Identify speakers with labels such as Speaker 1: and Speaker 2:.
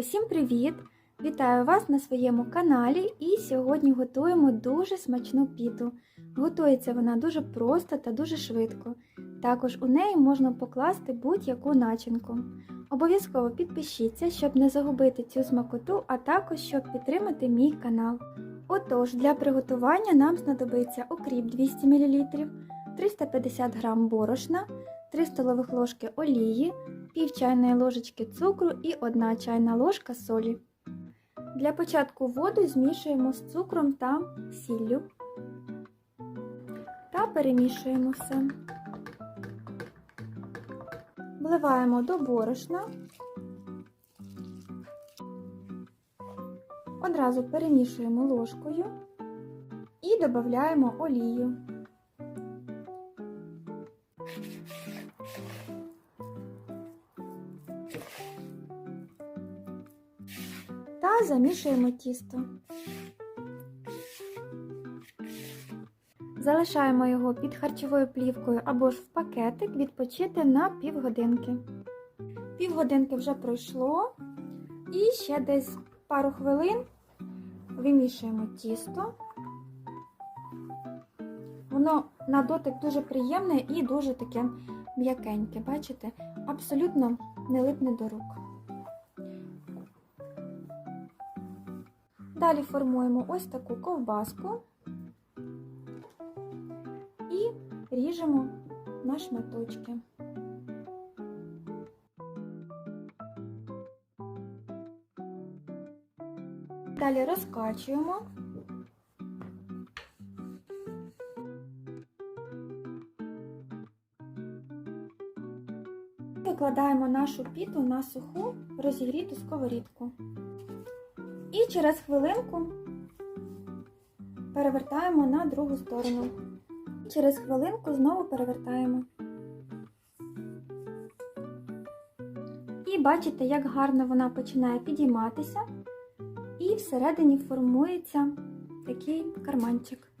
Speaker 1: Усім привіт! Вітаю вас на своєму каналі і сьогодні готуємо дуже смачну піту. Готується вона дуже просто та дуже швидко. Також у неї можна покласти будь-яку начинку. Обов'язково підпишіться, щоб не загубити цю смакоту, а також щоб підтримати мій канал. Отож, для приготування нам знадобиться окріп 200 мл, 350 г борошна, 3 столових ложки олії, пів чайної ложечки цукру і 1 чайна ложка солі. Для початку воду змішуємо з цукром та сіллю та перемішуємо все. Вливаємо до борошна. Одразу перемішуємо ложкою і додаємо олію. Та замішуємо тісто. Залишаємо його під харчовою плівкою або ж в пакетик відпочити на півгодинки. Півгодинки вже пройшло, і ще десь пару хвилин вимішуємо тісто. Воно на дотик дуже приємне і дуже таке м'якеньке, бачите? Абсолютно не липне до рук. Далі формуємо ось таку ковбаску і ріжемо на шматочки. Далі розкачуємо. Викладаємо нашу піту на суху розігріту сковорідку. І через хвилинку перевертаємо на другу сторону. Через хвилинку знову перевертаємо. І бачите, як гарно вона починає підійматися, і всередині формується такий карманчик.